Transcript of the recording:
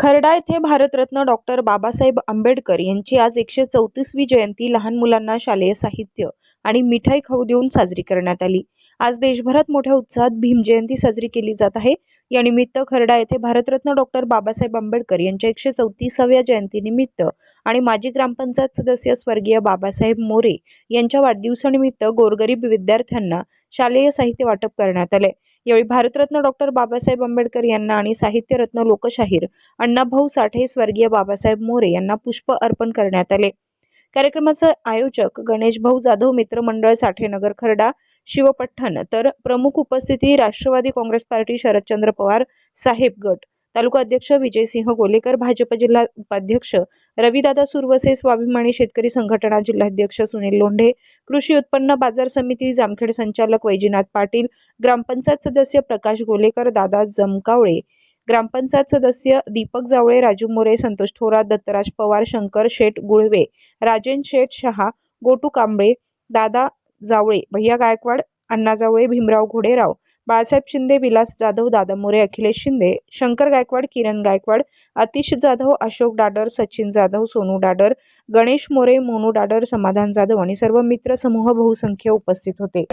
खर्डा येथे भारतरत्न डॉक्टर बाबासाहेब आंबेडकर यांची आज एकशे चौतीसवी जयंती लहान मुलांना शालेय साहित्य आणि मिठाई खाऊ देऊन साजरी करण्यात आली. आज देशभरात मोठ्या उत्साहात भीम जयंती साजरी केली जात आहे. या निमित्त खर्डा येथे भारतरत्न डॉक्टर बाबासाहेब आंबेडकर यांच्या एकशे चौतीसाव्या जयंतीनिमित्त आणि माजी ग्रामपंचायत सदस्य स्वर्गीय बाबासाहेब मोरे यांच्या वाढदिवसानिमित्त गोरगरीब विद्यार्थ्यांना शालेय साहित्य वाटप करण्यात आले. यावेळी भारतरत्न डॉक्टर बाबासाहेब आंबेडकर यांना आणि साहित्यरत्न लोकशाहीर अण्णाभाऊ साठे स्वर्गीय बाबासाहेब मोरे यांना पुष्प अर्पण करण्यात आले. कार्यक्रमाचे आयोजक गणेश भाऊ जाधव मित्र मंडळ साठेनगर खर्डा शिवपठण तर प्रमुख उपस्थिती राष्ट्रवादी काँग्रेस पार्टी शरदचंद्र पवार साहेब गट तालुका अध्यक्ष विजयसिंह गोलेकर भाजप जिल्हा उपाध्यक्ष रविदादा सुरवसे स्वाभिमानी शेतकरी संघटना जिल्हाध्यक्ष सुनील लोंढे कृषी उत्पन्न बाजार समिती जामखेड संचालक वैजीनाथ पाटील ग्रामपंचायत सदस्य प्रकाश गोलेकर दादा जमकावळे ग्रामपंचायत सदस्य दीपक जावळे राजू मोरे संतोष थोरात दत्तराज पवार शंकर शेठ गुळवे राजेन शेठ शहा गोटू कांबळे दादा जावळे भैया गायकवाड अण्णा जावळे भीमराव घोडेराव बाळासाहेब शिंदे विलास जाधव दादा मोरे अखिलेश शिंदे शंकर गायकवाड किरण गायकवाड अतिश जाधव अशोक डाडर सचिन जाधव सोनू डाडर गणेश मोरे मोनू डाडर समाधान जाधव आणि सर्व मित्र समूह बहुसंख्य उपस्थित होते.